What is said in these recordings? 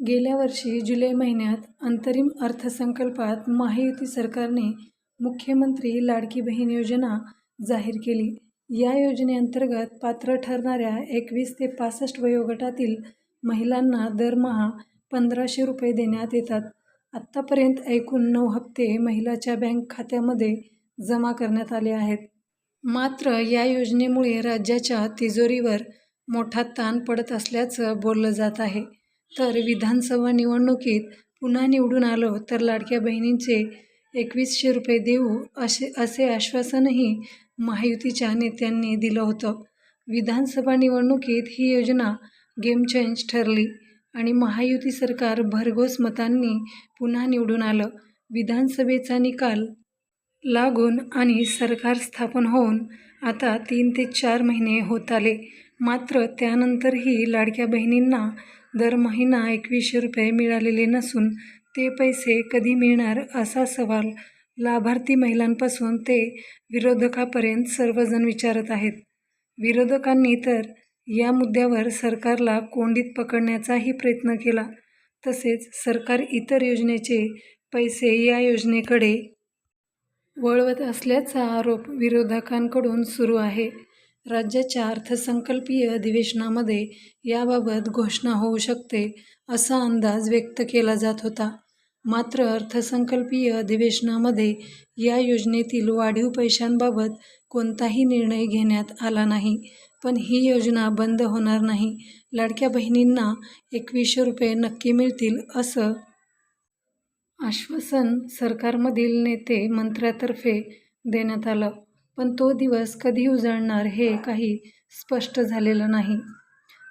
गेल्या वर्षी जुलै महिन्यात अंतरिम अर्थसंकल्पात महायुती सरकारने मुख्यमंत्री लाडकी बहीण योजना जाहीर केली. या योजनेअंतर्गत पात्र ठरणाऱ्या एकवीस ते पासष्ट वयोगटातील महिलांना दरमहा पंधराशे रुपये देण्यात येतात. आत्तापर्यंत एकूण नऊ हप्ते महिलाच्या बँक खात्यामध्ये जमा करण्यात आले आहेत. मात्र या योजनेमुळे राज्याच्या तिजोरीवर मोठा ताण पडत असल्याचं बोललं जात आहे. तर विधानसभा निवडणुकीत पुन्हा निवडून आलो तर लाडक्या बहिणींचे एकवीसशे रुपये देऊ असे असे आश्वासनही महायुतीच्या नेत्यांनी दिलं होतं. विधानसभा निवडणुकीत ही योजना गेम चेंज ठरली आणि महायुती सरकार भरघोस मतांनी पुन्हा निवडून आलं. विधानसभेचा निकाल लागून आणि सरकार स्थापन होऊन आता तीन ते चार महिने होत आले. मात्र त्यानंतरही लाडक्या बहिणींना दर महिना एकवीसशे रुपये मिळालेले नसून ते पैसे कधी मिळणार असा सवाल लाभार्थी महिलांपासून ते विरोधकापर्यंत सर्वजण विचारत आहेत. विरोधकांनी तर या मुद्द्यावर सरकारला कोंडीत पकडण्याचाही प्रयत्न केला. तसेच सरकार इतर योजनेचे पैसे या योजनेकडे वळवत असल्याचा आरोप विरोधकांकडून सुरू आहे. राज्याच्या अर्थसंकल्पीय अधिवेशनामध्ये याबाबत घोषणा होऊ शकते असा अंदाज व्यक्त केला जात होता. मात्र अर्थसंकल्पीय अधिवेशनामध्ये या योजनेतील वाढीव पैशांबाबत कोणताही निर्णय घेण्यात आला नाही. पण ही योजना बंद होणार नाही. लाडक्या बहिणींना एकवीसशे रुपये नक्की मिळतील असं आश्वासन सरकारमधील नेते मंत्र्यातर्फे देण्यात आलं. पण तो दिवस कधी उजळणार हे काही स्पष्ट झालेलं नाही.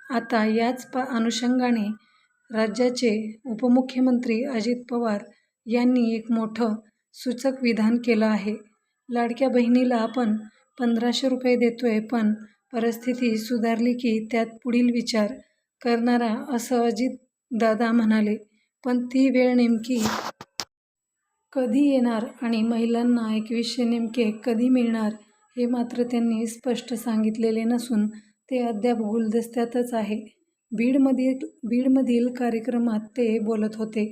आता याच अनुषंगाने राज्याचे उपमुख्यमंत्री अजित पवार यांनी एक मोठं सूचक विधान केलं आहे. लाडक्या बहिणीला आपण पंधराशे रुपये देतोय पण परिस्थिती सुधारली की त्यात पुढील विचार करणारा असं अजित दादा म्हणाले. पण ती वेळ नेमकी कधी येणार आणि महिलांना एकवीसशे नेमके कधी मिळणार हे मात्र त्यांनी स्पष्ट सांगितलेले नसून ते अद्याप गुलदस्त्यातच आहे. बीडमधील बीडमधील कार्यक्रमात ते बोलत होते.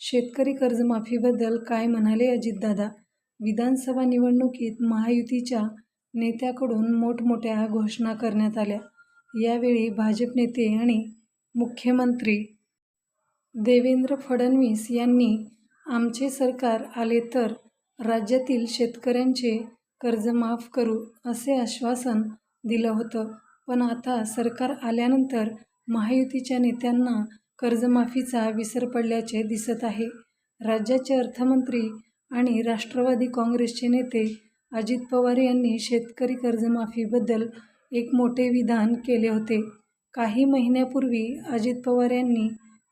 शेतकरी कर्जमाफीबद्दल काय म्हणाले अजितदादा? विधानसभा निवडणुकीत महायुतीच्या नेत्याकडून मोठमोठ्या घोषणा करण्यात आल्या. यावेळी भाजप नेते आणि मुख्यमंत्री देवेंद्र फडणवीस यांनी आमचे सरकार आले तर राज्यातील शेतकऱ्यांचे कर्ज माफ करू असे आश्वासन दिलं होतं. पण आता सरकार आल्यानंतर महायुतीच्या नेत्यांना कर्जमाफीचा विसर पडल्याचे दिसत आहे. राज्याचे अर्थमंत्री आणि राष्ट्रवादी काँग्रेसचे नेते अजित पवार यांनी शेतकरी कर्जमाफीबद्दल एक मोठे विधान केले होते. काही महिन्यापूर्वी अजित पवार यांनी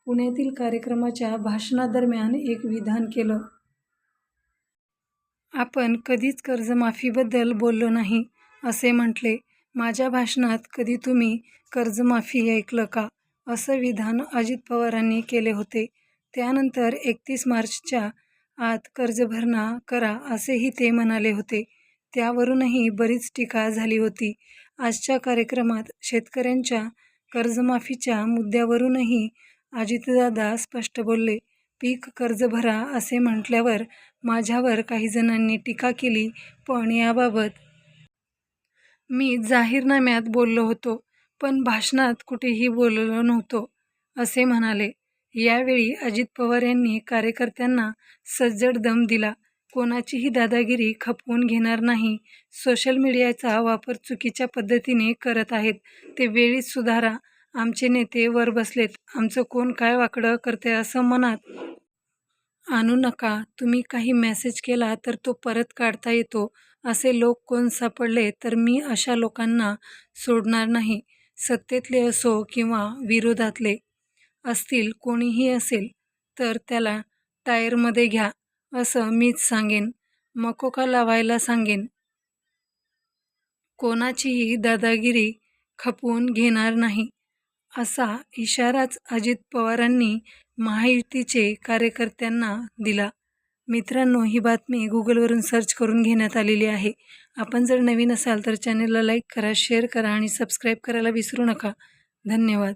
पुण्यातील कार्यक्रमाच्या भाषणादरम्यान एक विधान केलं. आपण कधीच कर्जमाफीबद्दल बोललो नाही असे म्हटले. माझ्या भाषणात कधी तुम्ही कर्जमाफी ऐकलं का? असं विधान अजित पवारांनी केले होते. त्यानंतर एकतीस मार्चच्या आत कर्जभरणा करा असेही ते म्हणाले होते. त्यावरूनही बरीच टीका झाली होती. आजच्या कार्यक्रमात शेतकऱ्यांच्या कर्जमाफीच्या मुद्द्यावरूनही अजितदादा स्पष्ट बोलले. पीक कर्ज भरा असे म्हटल्यावर माझ्यावर काहीजणांनी टीका केली पण याबाबत मी जाहीरनाम्यात बोललो होतो पण भाषणात कुठेही बोललो नव्हतो असे म्हणाले. यावेळी अजित पवार यांनी कार्यकर्त्यांना सज्जड दम दिला. कोणाचीही दादागिरी खपवून घेणार नाही. सोशल मीडियाचा वापर चुकीच्या पद्धतीने करत आहेत ते वेळीच सुधारा. आमचे नेते वर बसलेत. आमचं कोण काय वाकडं करते असं मनात आणू नका. तुम्ही काही मेसेज केला तर तो परत काढता येतो. असे लोक कोण सापडले तर मी अशा लोकांना सोडणार नाही. सत्तेतले असो किंवा विरोधातले असतील कोणीही असेल तर त्याला टायरमध्ये घ्या असं मीच सांगेन. मकोका लावायला सांगेन. कोणाचीही दादागिरी खपवून घेणार नाही असा इशाराच अजित पवारांनी महायुतीचे कार्यकर्त्यांना दिला. मित्रांनो ही बातमी गुगलवरून सर्च करून घेण्यात आलेली आहे. आपण जर नवीन असाल तर चॅनेलला लाईक करा, शेअर करा आणि सबस्क्राईब करायला विसरू नका. धन्यवाद.